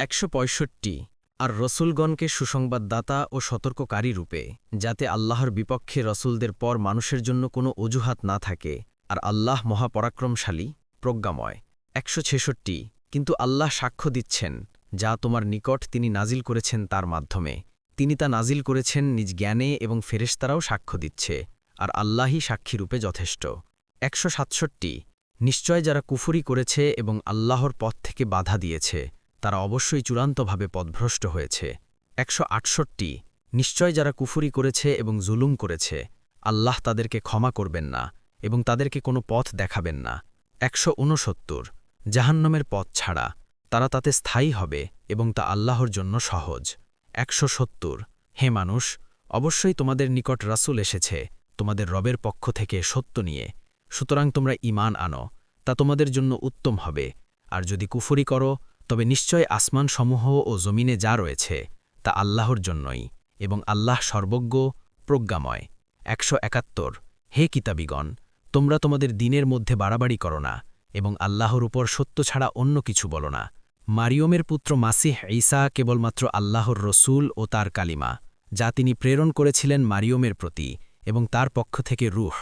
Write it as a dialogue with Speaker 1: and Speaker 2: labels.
Speaker 1: একশো পঁয়ষট্টি। আর রসুলগণকে সুসংবাদদাতা ও সতর্ককারী রূপে, যাতে আল্লাহর বিপক্ষে রসুলদের পর মানুষের জন্য কোনো অজুহাত না থাকে, আর আল্লাহ মহাপরাক্রমশালী, প্রজ্ঞাময়। একশো ছেষট্টি। কিন্তু আল্লাহ সাক্ষ্য দিচ্ছেন, যা তোমার নিকট তিনি নাজিল করেছেন তার মাধ্যমে। তিনি তা নাজিল করেছেন নিজ জ্ঞানে এবং ফেরেশতারাও সাক্ষ্য দিচ্ছে, আর আল্লাহই সাক্ষীরূপে যথেষ্ট। একশো সাতষট্টি। নিশ্চয় যারা কুফুরি করেছে এবং আল্লাহর পথ থেকে বাধা দিয়েছে তারা অবশ্যই চূড়ান্তভাবে পথভ্রষ্ট হয়েছে। একশো আটষট্টি, নিশ্চয় যারা কুফুরি করেছে এবং জুলুম করেছে, আল্লাহ তাদেরকে ক্ষমা করবেন না এবং তাদেরকে কোনো পথ দেখাবেন না। একশো ঊনসত্তর জাহান্নমের পথ ছাড়া, তারা তাতে স্থায়ী হবে এবং তা আল্লাহর জন্য সহজ। একশো সত্তর, হে মানুষ, অবশ্যই তোমাদের নিকট রাসূল এসেছে, তোমাদের রবের পক্ষ থেকে সত্য নিয়ে। সুতরাং তোমরা ঈমান আনো, তা তোমাদের জন্য উত্তম হবে। আর যদি কুফরি করো তবে নিশ্চয় আসমানসমূহ ও জমিনে যা রয়েছে, তা আল্লাহর জন্যই এবং আল্লাহ সর্বজ্ঞ, প্রজ্ঞাময়। একশো একাত্তর, হে কিতাবিগণ, তোমরা তোমাদের দিনের মধ্যে বাড়াবাড়ি করো না এবং আল্লাহর উপর সত্য ছাড়া অন্য কিছু বলো না। মারিয়মের পুত্র মাসিহ ঈসা কেবলমাত্র আল্লাহর রসুল ও তার কালিমা, যা তিনি প্রেরণ করেছিলেন মারিয়মের প্রতি এবং তার পক্ষ থেকে রুহ।